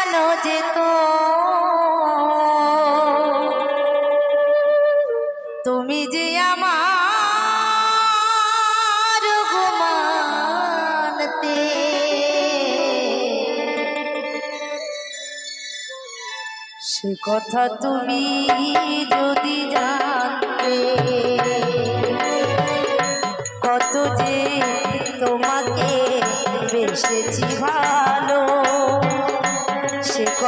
জানো যে তুমি যে আমার ঘুমানতে। সে কথা তুমি যদি জানতে।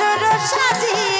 সুর সাজিয়ে